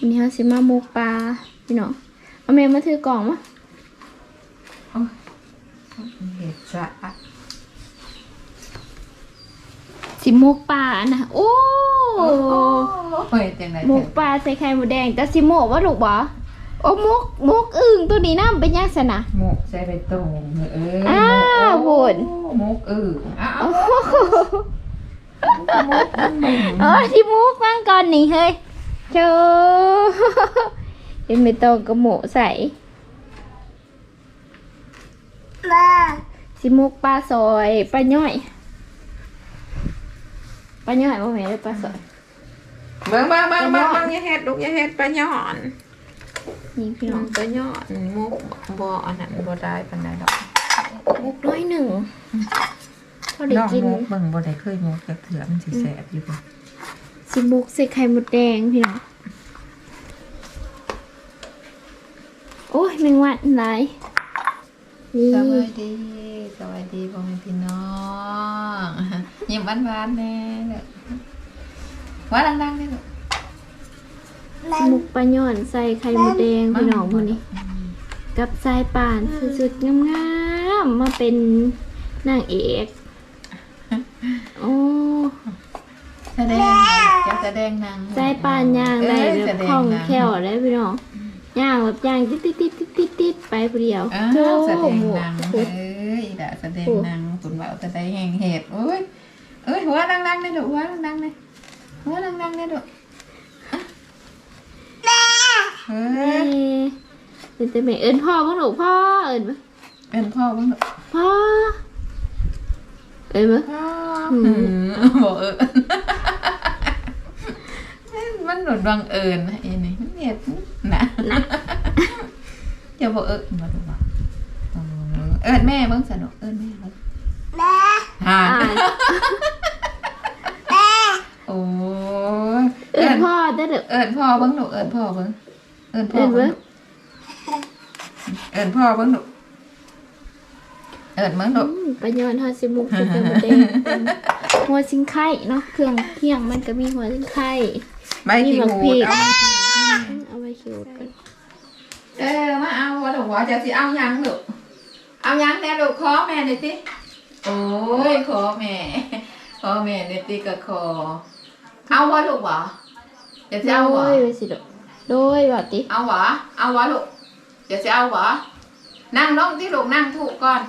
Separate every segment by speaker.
Speaker 1: วันนี้เราสิมาหมกปลาพี่น้องเอาแม่มาถือกล่องมา
Speaker 2: เห็ดสะอาด
Speaker 1: สิหมกปลานะโอ้
Speaker 2: โอ้ยจังได
Speaker 1: หมกปลาใส่ไข่หมูแดงแต่สิหมกว่าลูกบ่โอ้หมกหมกอึ่งตัวนี้น้ำเป็นยังสนะ
Speaker 2: หมกใส่ใบตองเออ
Speaker 1: อ้าวบุญ
Speaker 2: หมกเอออ้าว
Speaker 1: โอ้โหเออที่หมกฟังก่อนนี่เฮ้ย เจอเป็นไม่ต้องกระโหมใส่สิหมกปลาซอยปลาย่อยปลาย่อยบ่แม่นเลยปลาซอย
Speaker 2: เบิ่งเบิ่งเบิ่งเบิ่งเบิ่งอย่าเฮ็ดลูกอย่าเฮ็ดปลาหย่อน
Speaker 1: นี่พี่น้
Speaker 2: น้
Speaker 1: อ
Speaker 2: องงปลาหย่อนหมกบ่อันนั้นบ่ได้ปานใดดอก
Speaker 1: มุกน้อยหนึ่งพอได้
Speaker 2: น้อง
Speaker 1: กิน
Speaker 2: หมกเบิ่งบ่ได้เคยหมกจักเถื่อมันสิแซ่บอยู่เพิ่น
Speaker 1: สิมุกใส่ไข่มดแดงพี่น้องโอ้ยแมงวันหลายนี่
Speaker 2: สวัสดีสวัสดีพ่อแม่พี่น้องยิ้มหวานๆแน่เด้อว่าดังๆเด้อลูก
Speaker 1: สิมุกปลาย่อนใส่ไข่มดแดงพี่น้องพวกนี้ กับสายป่านสุดๆงามๆมาเป็นนางเอกโอ้
Speaker 2: แสดงจะแสดงนัง
Speaker 1: สายป่านย่างได้แบบคล่องแคล่วได้พี่น้องย่างแบบย่างติดติดติดติดติดติดไปผู้เดียว
Speaker 2: อ้าว
Speaker 1: โอ้
Speaker 2: แสดงนังเอ้ยด่าแสดงนังคุณว่าแสดงแห่งเหตุโอ้ยเอ้ยหัวดังๆเลยลูหัวดังๆเลยหัวดังๆเลยลูเอ้ย
Speaker 1: เป็นแต่แม่เอิญพ่อบ้างหนูพ่อเอิญ
Speaker 2: เป็นพ่อบ้างลู
Speaker 1: พ่อ เอิญมั้
Speaker 2: พ่อ
Speaker 1: อืม
Speaker 2: บอกเออมันหนุนบังเอิญนะไอ้นี่มันเนี่ยนะอย่าบอกเออมาดูมาเอิญแม่เบ้างสนุกเอิญแม่เบ้างฮะ
Speaker 1: อ่า
Speaker 2: โอ้ย
Speaker 1: เอิญพ่อได้เด้อ
Speaker 2: เอิญพ่อเบิ้งหนูเอิญพ่อเบิ้งเอิญพ่อ
Speaker 1: เอิญ
Speaker 2: เบิ้
Speaker 1: เบิ้
Speaker 2: ง
Speaker 1: ง
Speaker 2: เอิญพ่อเบิ้งหนู เอิญเบิ้งหนู
Speaker 1: อืมปะยอนฮอดสิมุกสิเป็นประเด็นเป็นหัวซิงไข่เนาะเครื่องเคียงมันก็มีหัวซิงไข่
Speaker 2: ไม่ขี้
Speaker 1: บัก
Speaker 2: หู
Speaker 1: พริ
Speaker 2: ด
Speaker 1: ก
Speaker 2: เอามา
Speaker 1: เอาไว้คิวกัน
Speaker 2: เออมาเอาวะถูกวะจะสิเอายังหนูเอายังแน่ลูกขอแม่หน่อยสิโอ้ยขอแม่ขอแม่หน่อยสิก็ขอเอาวะลูกวะจะสิเอา
Speaker 1: โด
Speaker 2: วะ
Speaker 1: ยไปสิเด้อโดยว่าติ
Speaker 2: เอาวะเอาวะลูกจะสิเอาวะนั่งลงที่ลูกนั่งถูกก่อน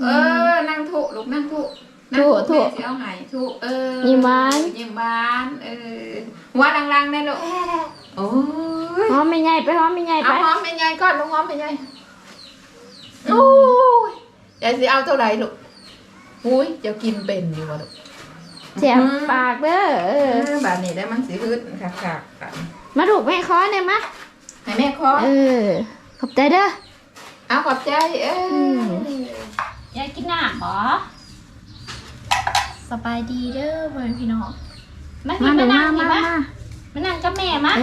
Speaker 2: เออ นั่งถูกลูกนั่งถูกนั่งถูกแม่สิเอาใหายถูกเออ
Speaker 1: ยิ้มหวาน
Speaker 2: ยิ้มหวานเออหัวดังๆแน่ลูกโอ้ย
Speaker 1: หอมไม่ใหญ่ไปหอมไม่ใหญ่
Speaker 2: เอา
Speaker 1: ไป
Speaker 2: หอมเป็นไงก่อนลูกหอมเป็นไงโอ้ยยายสิเอาเท่าไหร่ลูกอุ้ยจะกินเป็นอยู่วะลูก
Speaker 1: เสียบปากเด้อเอ
Speaker 2: เอ
Speaker 1: อ
Speaker 2: อแบบนี้ได้มันสิฮึดค่ะค่ะค่ะ
Speaker 1: มาถูกแม่คอเนี่ยมะ
Speaker 2: ให้แม่คอ
Speaker 1: เออขอบใจเด้อ
Speaker 2: เอาขอบใจเออ
Speaker 1: อ ยากกินน้ำหรอสบายดีเด้อเพื่อนพี่น้องมา
Speaker 2: มา
Speaker 1: พี่
Speaker 2: เดี๋ยว
Speaker 1: มา
Speaker 2: มา
Speaker 1: นั่ง
Speaker 2: มา
Speaker 1: พี่มา
Speaker 2: มา
Speaker 1: มานั่งกับแม่มา
Speaker 2: เอ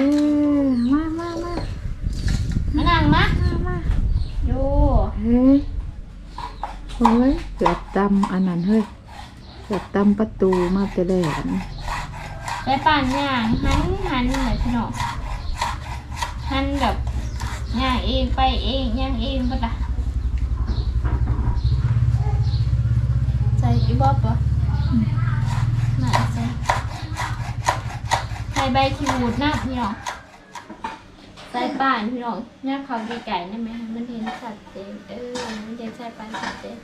Speaker 2: อมามามา
Speaker 1: มานั่งมา
Speaker 2: มา
Speaker 1: ดู
Speaker 2: เฮ้ยโอ้ยเกือบตำอันนั้นเฮ้ยเกือบตำประตูมาแต่แรกนะ
Speaker 1: ไปปั่นย่างหันหันเหมือนพี่น้องหันแบบย่างเองไปเองย่างเองปะล่ะใส่อี บอบปะน่าใส่ใส่ใบขีวูดนะพี่น้องใส่ป่านพี่น้องเนี่ยเขาไก่ๆนั่นไหมคะมันเห็นชัดเจนเออมันเห็นใส่ป่านชัดเจน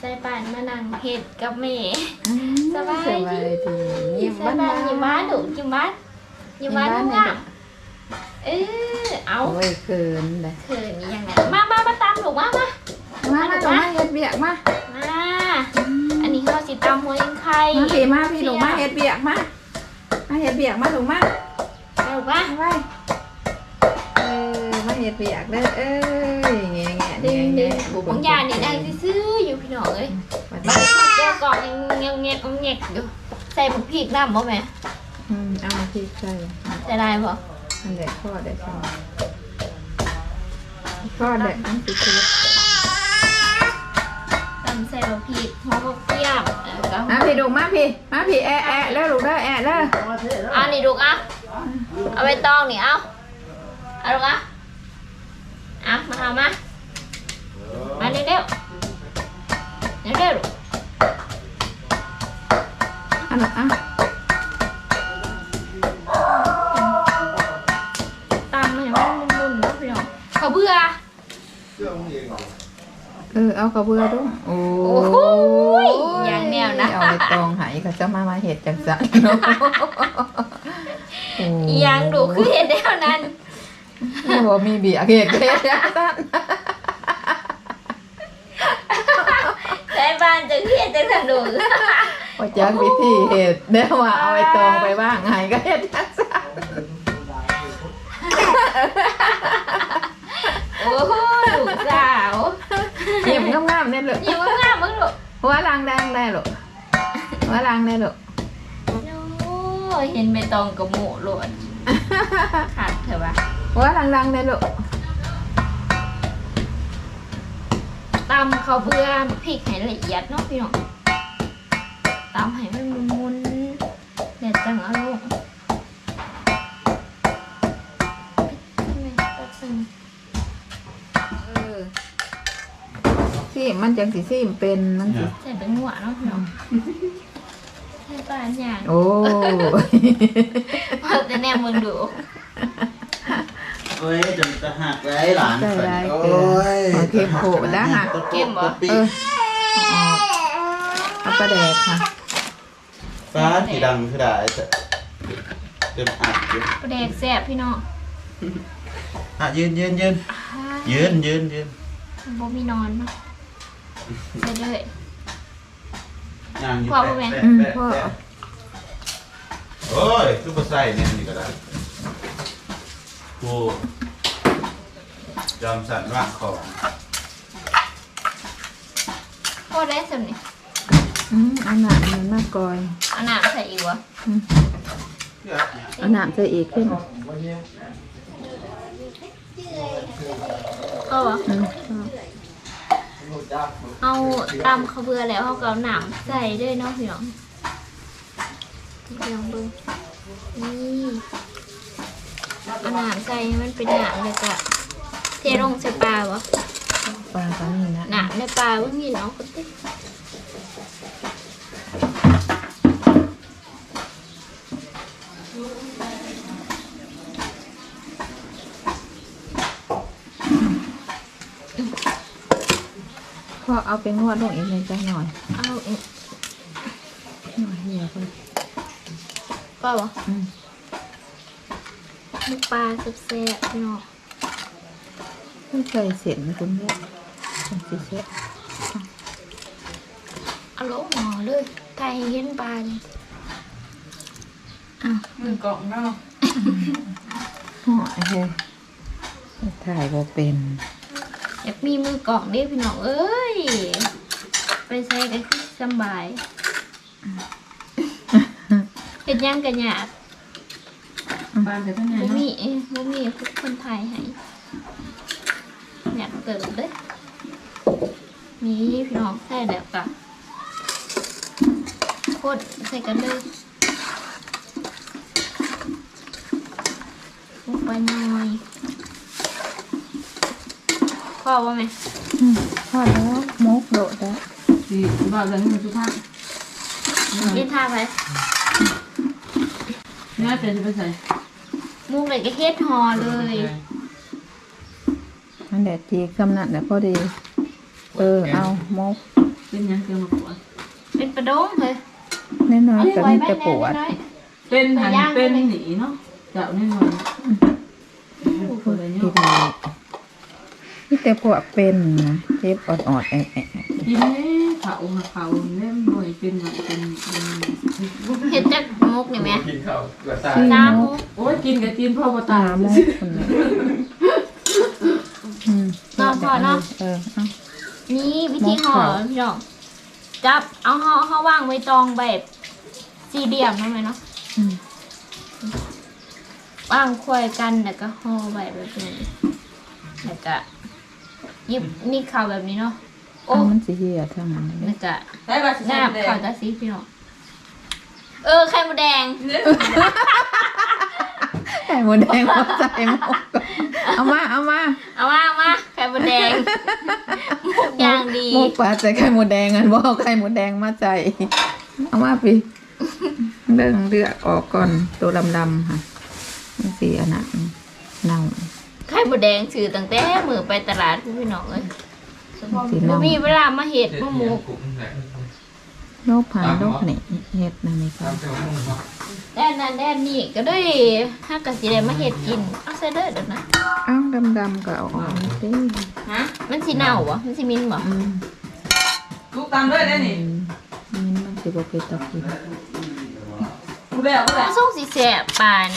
Speaker 1: ใส่ป่านมานั่งเห็ดกับแม่สบายดี
Speaker 2: ดี
Speaker 1: ยิ้
Speaker 2: ยิ้
Speaker 1: ม
Speaker 2: ม
Speaker 1: บ้า
Speaker 2: บ้านน
Speaker 1: ยิ้มบ้านดุยิ้มบ้านยิ้มบ้าน
Speaker 2: ยิ้มบ้าน
Speaker 1: ง่ะ
Speaker 2: เนี่ย
Speaker 1: เออเอา
Speaker 2: โอ้ยเขินเลย
Speaker 1: เขินยังไงมามามาตามหนูมามา
Speaker 2: มามาลงมาเฮ็ดเบียกมา
Speaker 1: มา อันนี้เขาสิตามหัวยิงไข่
Speaker 2: มาพี่มาพี่ลงมาเฮ็ดเบียกมามาเฮ็ดเบียกมาลงมา
Speaker 1: เร็วปะ
Speaker 2: ไว้เออมาเฮ็ดเบียกเด้อเอ้ยแง่แง่แง่แง่
Speaker 1: งของยานี่นั่งซื้ออยู่พี่น้องเอ้ย
Speaker 2: มา
Speaker 1: บ้าก่อนยังยังเงียบยังเงียบอยู่ใส่บุกพริกน้ำบ่แม่
Speaker 2: อืมเอามาพี่ใส่
Speaker 1: ใส่ได้บ่
Speaker 2: อันเด็กพ่อเด็กใช่พ่อเด็กอันสิคือ
Speaker 1: ตำใส่บุกพริกหอมบุกเทียมเออก็
Speaker 2: มาพี่ดูมาพี่มาพี่แอะแอะแล้วลูกเด้อแอะเด้อ
Speaker 1: อันนี้ดูกอะเอาไปตองนี่เอาเอาลูกอะอะมาเอามามาเร็วเร็วเร็วเร็วลูก
Speaker 2: อันนั้นอะ
Speaker 1: ตามมาอย่างนั้นมุนๆแล้วพี่น้องเขาเบื่อ
Speaker 2: เออเอากระเบือด้วยโอ้
Speaker 1: โหอย่างแนวนะ
Speaker 2: เอาไปตองไหายเขาจะมามาเห็ดจังจังเนาะโอ้
Speaker 1: อีหยังดูคือเห็นแนวนั้น
Speaker 2: นี่บอกมีเบียร์เห็ดเห็ดจังจัง
Speaker 1: แต่บ้านจะเครียดจะสนุก
Speaker 2: พอจักวิธีเห็ดเดี๋ยวว่าเอาไปตองไปบ้างไหายก็เห็ดจังจัง
Speaker 1: โอ้โหลูกสาว
Speaker 2: ยิ้มงามๆเนี่ยลูก
Speaker 1: ยิ้มงามๆมึงลูก
Speaker 2: หัวลางได้ได้ลูกหัวลางได้ลูก
Speaker 1: โอ้ยเห็นใบตองกับหมูโหลดขาดเถอะวะ
Speaker 2: หัวลางดังได้ลูก
Speaker 1: ตำเขาวเบื่อพริกให้ละเอียดเนาะพี่น้องตำให้มันมุนๆเด็ดจังเอาลูกใเอ
Speaker 2: อ ซีมมันจังสิซีมเป็นมันสิ
Speaker 1: ส่เป็นหัวเนาะพี่น้องใช่ป่ะอย่าง
Speaker 2: โอ้
Speaker 1: พอจะแนมมึงดู
Speaker 3: เอ้ยจนจะหักไรหลาน
Speaker 2: ใจ
Speaker 3: ข่อย
Speaker 2: ร้าย
Speaker 3: โอ้
Speaker 2: เกิน
Speaker 3: ย
Speaker 2: โอเคโผล่แล้วค่ะ
Speaker 1: เก็บเหรอ
Speaker 3: ปี
Speaker 2: เออเอาออกเอาปลาแดกค่ะ
Speaker 3: ฟ้าสีดำคือได้แต่เต็มอัดอยู่
Speaker 1: ประเด็กแซ่บพี่น้อง
Speaker 3: อะยืนยืนยืนยืนยืนยืน
Speaker 1: บ่มีนอนเนาะ ไปเลย
Speaker 3: ย่างอยู่
Speaker 1: พ่อบ่แม่
Speaker 3: แปะ
Speaker 2: อืม
Speaker 3: แปะ
Speaker 2: พ่อ
Speaker 3: แปะโอ้ยคือบ่ใส่เนี่ยนี่ก็ได้กูจอมสันว่างของ
Speaker 1: พ่อได้สำนี่
Speaker 2: อืมเอาหนามมันมากก่อย
Speaker 1: เอาน้ำใส่อีกวะ
Speaker 3: เพื่อเนี่ย
Speaker 2: เอาหนามใส่อีกขึ้น
Speaker 1: ก็วะ
Speaker 2: อืม
Speaker 1: เอา ตำข้าวเบื่อแล้วเขาก็เอาน้ำใส่ด้วยเนาะพี่น้องพี่น้องเบิ่งนี่เอาน้ำใส่ให้มันเป็นน้ำเลยกะเทลงใส่ปลาวะ
Speaker 2: ปลาก็นี่นะ
Speaker 1: น้ำในปลาเพิ่งมีน้องก็ติ
Speaker 2: เอาไปงวดลงอีกเลยจ้ะหน่อย
Speaker 1: เอาอีก
Speaker 2: หน่อยเดียวพอ
Speaker 1: ก็วะ
Speaker 2: อืม
Speaker 1: ลูกปลาแซ่บๆพี่น้อง
Speaker 2: ไม่เคยเสร็จนะคุณแม่จังสิเสร็จ
Speaker 1: เอาลงหมอเลยไก่เห็นปลานี่อ้าว
Speaker 4: มือกล่องเนาะ
Speaker 2: ห่อไอ้เฮ้ยถ่ายบ่เป็น
Speaker 1: อยากมีมือกล่องเด้พี่น้องเอ้ย ไปใช้กันที่สำบายเป็นหยังกันหยาบ
Speaker 4: ปานแต่ท่านไหน
Speaker 1: บ่
Speaker 4: เนาะ
Speaker 1: มีเอ้ยบ่มีคนไทยให้อยากเติมเด้อมีพี่น้องใส่แล้วกะโคตรใส่กันเลยลงไปหน่อยพอว่าไหม
Speaker 2: อืมพอแล้วมกโดดแล้ว
Speaker 4: สิบอกเรื่องนี้สุภาพ
Speaker 1: เล่นท่าไป
Speaker 4: เนี่ยเป็นจะไปใส่
Speaker 1: มุกเลยก็เฮ็ดหอเลย
Speaker 2: อันแดดจีกำนัดนะพอดี เออเอามก
Speaker 4: เป็นหยังเกี่ยวกับปวด
Speaker 1: เป็นประดงเลย
Speaker 2: น้อยๆก็มีแต่ปวด
Speaker 1: น้อย
Speaker 4: เป็นหันเป็นหนีเนาะเจ้าแน่นอนผู้คนอะไร
Speaker 2: ที
Speaker 4: เนาะ
Speaker 2: ดีมีแต่ปวดเป็นนะเจ็บออดๆแอะแอะ
Speaker 4: กินนี่เขาเขาเล่มบ่อยเป็นหวัดเป็นเป็น
Speaker 1: เฮ็ดจากมุกนี่แหม
Speaker 3: กินข้าวกระตาย
Speaker 1: สามมุก
Speaker 4: โอ้ยกินกับจีนพ่อบ่
Speaker 2: ตา
Speaker 4: ตา
Speaker 2: มกคนเลยอืม
Speaker 1: เนาะพอเนาะ
Speaker 2: เออ
Speaker 1: นี่วิธีห่อพี่น้องจับเอาห่อห่อวางไว้ตองแบบสี่เหลี่ยมนั่นไหมเนาะ
Speaker 2: อืม
Speaker 1: วางควายกันแล้วก็ห่อไว้แบบนี้แล้วก็ ยิบนี่ข่าวแบบนี้เนาะโอ้
Speaker 2: เอามันสิเหี่ยทั้งนั้นเล
Speaker 1: แล้
Speaker 2: ยว
Speaker 1: ก็
Speaker 4: ได้ป่ะสิ
Speaker 1: งาบข่าวตาสีพี่น้องเออไข่มดแดง
Speaker 2: ไข่หมดแดงหัวใจมกเอามาเอามา
Speaker 1: เอามาเอามาไข่มดแดงมุกอย่างดี
Speaker 2: หมูปลาใส่ไข่หมูแดงอันบ่เอาไข่หมูแดงมาใส่เอามาพี่เรื่องเลือกออกก่อนตัวดำๆค่ะมันสีอันนั้นเน่า
Speaker 1: ไข่มดแดงซื้อตั้งแต่มือไปตลาดพี่น้องเอ้ย
Speaker 2: สี
Speaker 1: บ่
Speaker 2: เน่า
Speaker 1: มีเวลามาเห็ดมาหมู
Speaker 2: โรคผ่านโรคนี่เฮ็ดนั่นนี่ค่ะ
Speaker 1: แดนนั้นแดนนี่ก็ได้ถ้ากะสิได้มาเห็ดกินเอาใส่เด้อเดี๋ยวนะ
Speaker 2: เอ้าวดำๆก็เอาออกนี่สิ
Speaker 1: ฮะมันสิเน่าบ่มันสิมินบ่
Speaker 2: อืม
Speaker 4: ลูกตามด้วยได้นี่
Speaker 2: นี่มันสิบ่เป็นตะกิน
Speaker 4: ลูกแล้วลูกแล้ว
Speaker 1: มันส่งสิแสบปาน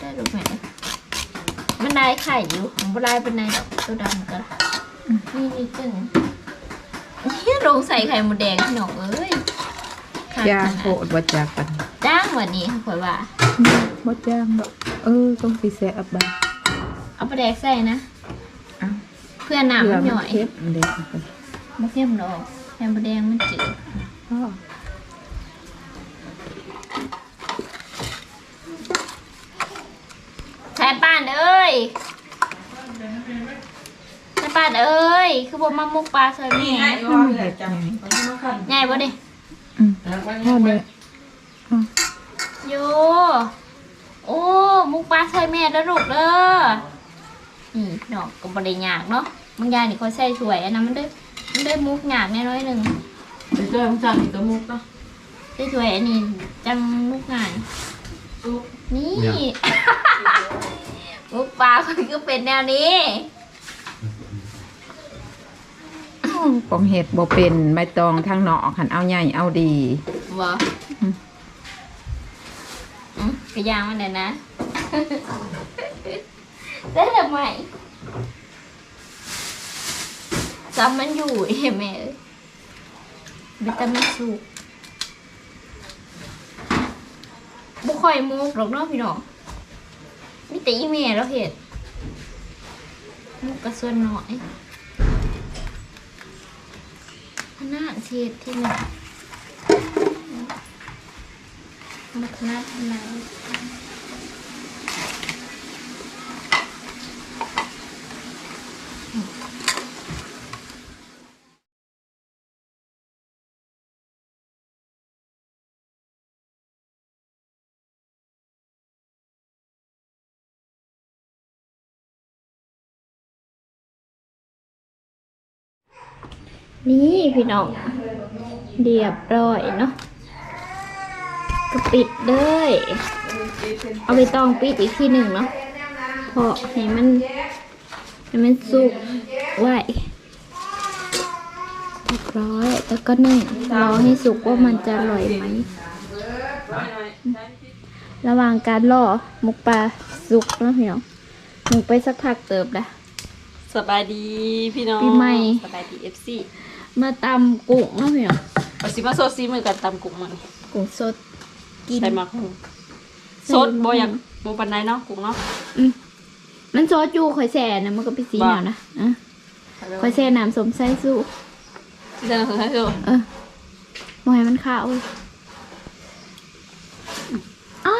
Speaker 1: ได้ดูไหม มันได้ไข่อยู่ของบ่ได้เป็นไงดอกตัวดำก็นี่นี่จึงเฮียลงใส่ไข่หมดแดงพี่น้องเอ้ย
Speaker 2: ย่าง
Speaker 1: ข
Speaker 2: โค
Speaker 1: นาด
Speaker 2: ตรบ่จักกัน
Speaker 1: จ้างวันนี้ข่อยว่า
Speaker 2: บ่จ้างดอกเออต้องสิแซ่บบ่า
Speaker 1: เอาปลาแดกใส่นะ
Speaker 2: เอา
Speaker 1: เพื่อน้ำ
Speaker 2: เพื่อ
Speaker 1: มันหน่อย
Speaker 2: เค็มเด็ก
Speaker 1: มะเข้มดอกแฮมปลาแดงมันจืด
Speaker 2: พ่อ
Speaker 1: ใส่ป้าน เอ้ยใส่ป้านเอ้ย คือบ่มามุกปลาใส่
Speaker 4: นี่
Speaker 1: แม่
Speaker 4: ไงว่าเฮ็ดจัง
Speaker 1: ใหญ่บ่เด้
Speaker 2: อืมพ่อเด็ก
Speaker 1: โยโอ้ มุกปลาใส่แม่แล้วลูกเด้อนี่ดอกก็บ่ได้ยากเนาะบางอย่างนี่ก็ใส่ถ้วยอันนั้นมันได้มันได้มุกยากแน่น้อยหนึง
Speaker 4: ไปเจอของจังนี่ก็มุกเนาะ
Speaker 1: ใส่ถ้วยอันนี้จังมุกงาน
Speaker 4: ลูก
Speaker 1: นี่ มุกปลาคนก็เป็นแนวนี้
Speaker 2: ปองเห็ดบ่เป็นใบตองทางนอกหันเอาใหญ่เอาดี
Speaker 1: บ่
Speaker 2: อืม
Speaker 1: อืมกระยางมันเนี่ยนะได้ทำไมซ้ำมันอยู่เห็นไหมเอ้ยวิตามินสูบบุค่อยมุกหรอกเนาะพี่น้องมี แต่อีเมลแล้วเห็ดมุกกระส่วนน้อยคณะเทศที่หนึ่งมาขนาด นนี่พี่น้องเรียบร้อยเนาะก็ปิดเลยเอาไปตองปิดอีกทีหนึ่งเนาะเพราะให้มันให้มันสุกไว้เรียบร้อยแล้วก็นึ่งรอให้สุกว่ามันจะอร่อยไหมระหว่างการรอหมกปลาสุกเนาะพี่น้องหมกไปสักพักเติบแล้ว
Speaker 5: สบายดีพี่น้อง
Speaker 1: ปีใหม่
Speaker 5: สบายดี FC
Speaker 1: มาตำกุ้งเนาะพี่น้อง
Speaker 5: เอาสิมาโซซีมือกันตำกุ้งมัน
Speaker 1: กุ้งสดกิน
Speaker 5: ใส่หมักหูสดบ่อยากบ่ปานใดเนาะกุ้งเนาะ
Speaker 1: อืมมันซอสจูข่อยแซ่นะมันก็เป็นสี
Speaker 5: บ่
Speaker 1: แนวนะอะข่อยแซ่น้ำสมไส้สู้
Speaker 5: เดินให้ดู
Speaker 1: เออมอยมันขาวเว้ยอ้า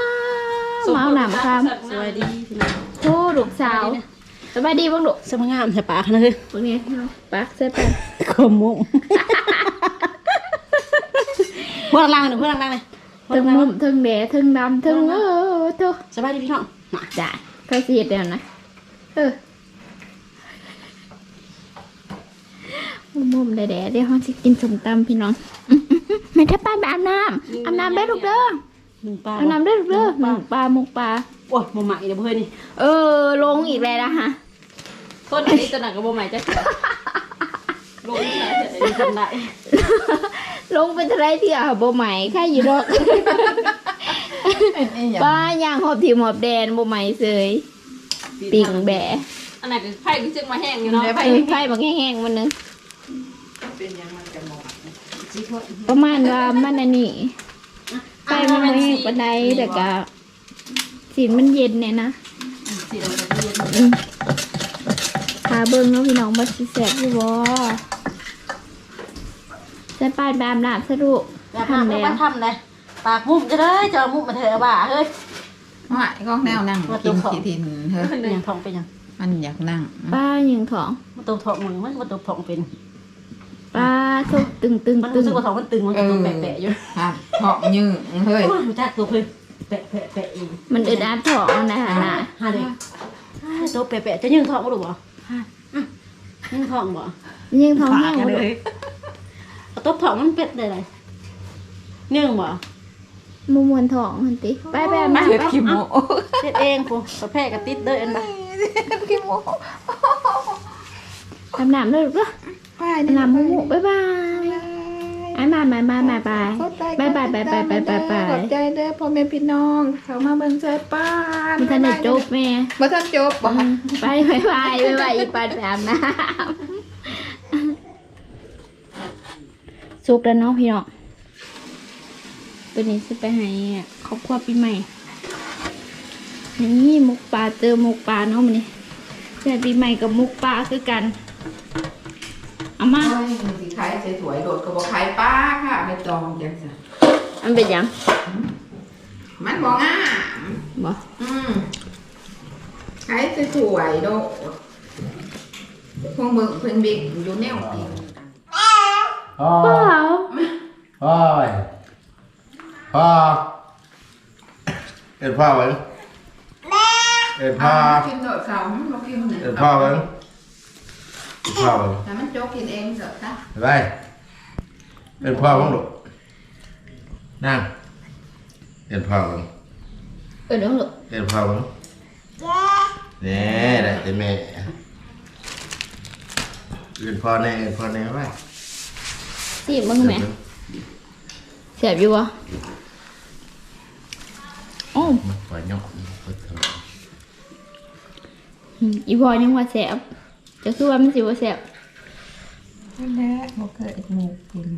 Speaker 1: วมาเอาหนามคาม
Speaker 5: สวัสดีพี่น้อง
Speaker 1: โอ้ลูกสาวสบายดีบ้างลูก
Speaker 5: สมงามใส่ปากนะคือ
Speaker 1: พวกนี้พี่น้องปักใส่ปาก
Speaker 5: ขมุมพวกล่างๆหน่อยพวกล่างๆหน่อยพวก
Speaker 1: ถึง
Speaker 5: ล่าง
Speaker 1: มุมถึงแดดถึงดำถึงเออเธอ
Speaker 5: ๆสบายดีพี่น้องมา
Speaker 1: ได้ก็เสียเดียวนะเออมุมๆแดดๆเดี๋ยวเขาจะกินสมตำพี่น้องอื้อๆๆไม่ถ้าป้าไปอาบน้ำอาบน้ำได้ลูกเด้อ
Speaker 5: หนึ่งปลา
Speaker 1: อาบน้ำได้ลูกเด้อหนึ่งปลาหมกปลา
Speaker 5: โอ้ยบ่ใหม่เดี๋ยวบ่เฮ้ยนี่
Speaker 1: เออ ลงอีกแล้วนะฮะ
Speaker 5: ต้นนี้ตัวหนักก็บ่ใหม่จักเทื่อ ลงที่ไหนเดี๋ยวทำได้
Speaker 1: ลงเป็นทะเลที่อะโบใหม่แค่อยู่ดอก
Speaker 2: เป็นอีหยัง
Speaker 1: ป้าย่างหอบทีมหอบแดนโบใหม่เสยปิ่งแบะ
Speaker 5: อันไหนเป็นไผ่ที่จึงมาแห้งอยู่เนาะ
Speaker 1: เออไฟบักแห้งๆมันนึง
Speaker 2: เป็นหยังมันจะหมด
Speaker 1: ประมาณว่ามันอันนี้ไฟมันไม่แห้งปานใดแต่ก็สีมันเย็นเนี่ยนะ
Speaker 5: สีเราจะเย็น
Speaker 1: อืมพาเบิ้งเนาะพี่น้องมาสิแสบอ ยู่บ่ใส่ป้ายบามน้ำสรุป
Speaker 5: แบบนั้น
Speaker 1: ทำ
Speaker 5: ไม่
Speaker 1: แล้ว
Speaker 5: ทำเลยปากมุมจะเลยจะเอามุมมาเถอะบ่าเฮ้ย
Speaker 2: ว่าก้องแนวนั่งกินขี้ทินเฮ้ย
Speaker 5: เป็นยังท้องเป็นยัง
Speaker 2: มันอยากนั่ง
Speaker 1: ป้ายิงท้อง
Speaker 5: มันตัวท้องมึงมันตัวท้องเป็น
Speaker 1: ป้าทุกตึงตึง
Speaker 5: มัน
Speaker 1: ตึ
Speaker 5: รู้
Speaker 1: ง
Speaker 5: สึกว่าท้องมันตึงมันตัวแปะๆอยู่
Speaker 2: ครับเพาะยืงเฮ้ย
Speaker 5: มันจักตัวเพิ่นแปะแปะแปะอีก
Speaker 1: มันอึดอัดท้องนะคะน่ะ
Speaker 5: ฮาเลยตัวแปะๆจะยืงท้องบ่รู้บ่ยืงท้องบ่
Speaker 1: ยิงท้องแห้ง
Speaker 5: กัน
Speaker 1: บ่
Speaker 5: เล
Speaker 1: ลู
Speaker 5: ย
Speaker 1: ก
Speaker 5: เอา ตัวท้องมันเป็ดได้ไรยืงบ่
Speaker 1: มูมวนท้องมันติไปไปมา
Speaker 2: เช็ด
Speaker 1: ไป
Speaker 2: ขี้โม
Speaker 5: เฮ็ดเองกูประแพ้กับติดเด้ออันบ่
Speaker 2: ขี้โม
Speaker 1: ทำน้ำเลยลูกเด้อ
Speaker 2: ไปนี่
Speaker 1: น้ำมูมูบ๊ายบายไอ้มามามามาไปบายบายบายบายบายบายบาย
Speaker 2: ขอบใจเด้อพ่อแม่พี่น้องเขามาเบิ่งใจป้าน
Speaker 1: มันทันได้จบแม่
Speaker 2: บ่ทันจบบ่
Speaker 1: ไปไปไปไปไปอีปานไปอาบน้ำ สุกแล้วเนาะพี่น้องตัวนี้จะไปให้ครอบครัวปีใหม่นี่มุกปลาเจอมุกปลาเนาะมันนี่แต่ปีใหม่กับมุกปลาคือกันเอามา
Speaker 2: โอ้ยสิขายสวยๆโดดก็บ่ขายป้าค่ะไม่จองจังซั่น
Speaker 1: มันเป็นหยัง
Speaker 2: มันบ่งาม
Speaker 1: บ่
Speaker 2: อืมขายสวยๆโดดพวกมึงเพิ่นบิ๊กอยู่แนวกิน
Speaker 3: พ่อ
Speaker 1: เปล่า
Speaker 3: พ่อไปพ่อเอ็ดพ่อไว้เอ็ดพ่อ
Speaker 2: กิ นโดดเขาบ่กินเนี่ย
Speaker 3: เอ็ดพ่อไว้เอ็ดพ่อไว้
Speaker 2: แต่มันโจกกินเองเถอะนะ
Speaker 3: ไปเอ็ดพ่อบ้
Speaker 1: สิมึงแหม่เสียบอยู่บ่โอ้
Speaker 3: มันปล่อยยอกมันเถอะ
Speaker 1: อืมอีพอยังว่าแสบจะคือว่ามันสิบ่แสบ
Speaker 2: นั่นแหละบ่เคยหมูกิน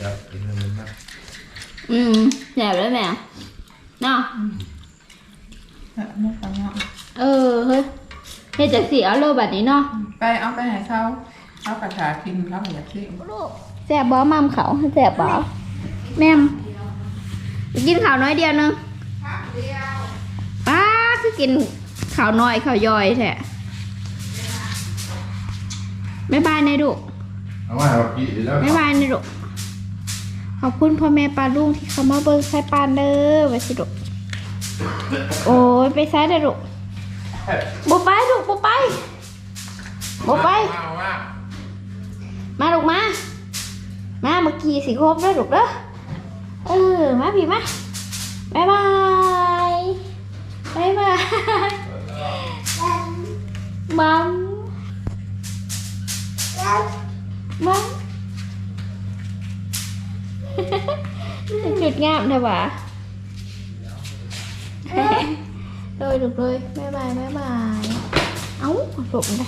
Speaker 3: จะกินมันมาก
Speaker 1: อืมแสบแล้วแม่เนาะ
Speaker 2: แต่มุกปังเนาะ
Speaker 1: เออเฮ้ยเฮ็ดจักสิเอาโลบัดนี้เนาะ
Speaker 2: ไปเอาไปให้เขาเขากระถากินเขาก็อยากกิน
Speaker 1: แสบบ่มัมเขาแสบบ่แม่มกินข้าวน้อยเดียวนึงป้าคือกินข้าวน้อยข้าวย่อยแท้บ๊ายบายนายดุ
Speaker 3: เอาว่าเอากี่แล้ว
Speaker 1: บ๊ายบายนายดุขอบคุณพ่อแม่ปลาลุงที่เขามาเบิ่งใส่ปานเด้อไว้สิดุโอ้ยไปซ้ายเด้อดุบ่ไปดุบ่ไปบ่ไป กี้สิครบแล้วลูกเด้อเออมาพี่มาบายบายบายบายมัมมัมจุดงามเถอะวะโดยลูกเลยบายบายบายบายเอ้าหลบได้